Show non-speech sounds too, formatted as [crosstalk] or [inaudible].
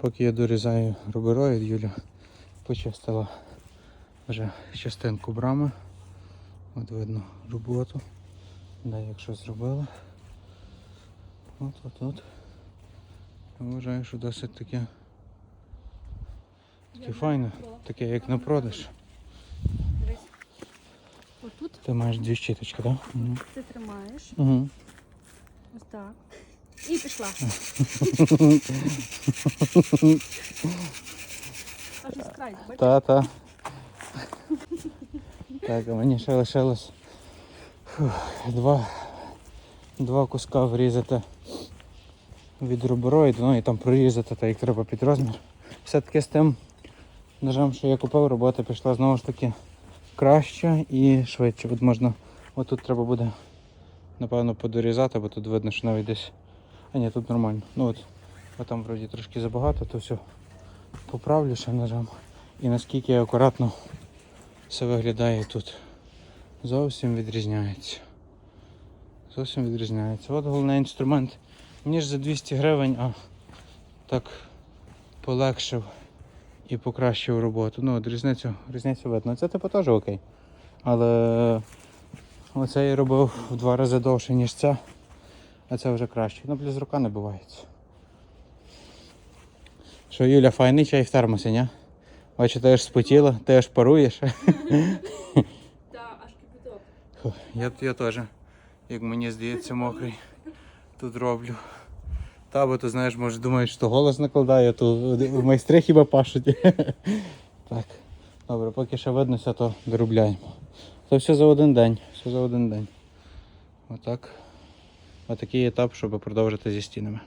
Поки я дорізаю рубероїд, Юля почистила вже частинку брами. От видно роботу. Де як щось зробила. От от от. Я вважаю, що досить таке. Таке файне, таке як на продаж. Отут Ти маєш дві щіточки, так? Ти тримаєш. Угу. Ось так. І пішла. Та-та. Так, а мені ще лишилось фух, два, два куска врізати від рубероїду, ну і там прорізати, так як треба під розмір. Все-таки з тим ножем, що я купив, робота пішла знову ж таки краще і швидше. От можна, от тут треба буде напевно подорізати, бо тут видно, що навіть десь. А ні, тут нормально. Ну от, от там вроді трошки забагато, то все поправлю ще ножем. І наскільки акуратно все виглядає тут. Зовсім відрізняється. Зовсім відрізняється. От головний інструмент. Мені ж за 200 гривень, а так полегшив і покращив роботу. Ну, от різницю, різницю видно. Це типу теж окей. Але оце я робив в два рази довше, ніж це. А це вже краще. Ну, плюс рука не бувається. Що, Юля, файний чай в термосі, ні? Бачу, ти аж спотіла, ти аж паруєш. [laughs] Та, аж кипяток. Я, я теж, як мені здається, мокрий. Тут роблю. Та, бо ти знаєш, може думають, що голос накладає, то майстри хіба пашуть. [laughs] Так. Добре, поки ще виднося, то доробляємо. Це все за один день. Все за один день. Отак. Отакий етап, щоб продовжити зі стінами.